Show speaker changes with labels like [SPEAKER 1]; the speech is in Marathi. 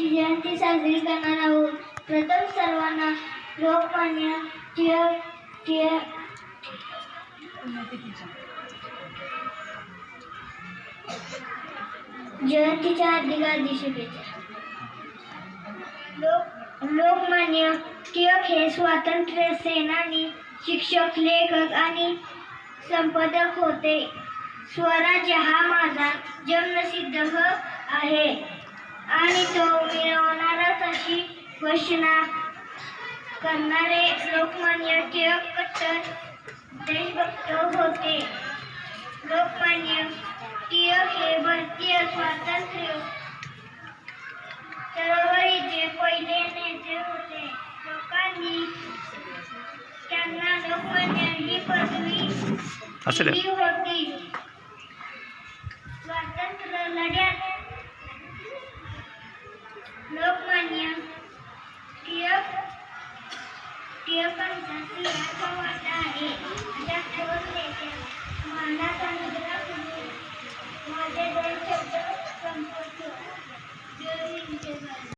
[SPEAKER 1] टिळकची जयंती साजरी करणार आहोत. प्रथम सर्वांना लोकमान्य टिळक टिळक. जयंतीच्या हार्दिक हार्दिक शुभेच्छा. लोक लोकमान्य टिळक हे स्वातंत्र्य सेनानी शिक्षक लेखक आणि संपादक होते. स्वराज्य हा माझा जन्मसिद्ध हक आहे. आणि तो मिळवणारच अशी घोषणा करणारे लोकमान्य टिळक कट्टर देशभक्त होते. लोकमान्य टिळक हे भारतीय स्वातंत्र्य चळवळीचे पहिले नेते होते. लोकांनी त्यांना लोकमान्य ही पदवी लोकमान्य टिळक टिळकांचा सिंहाचा वाटा आहे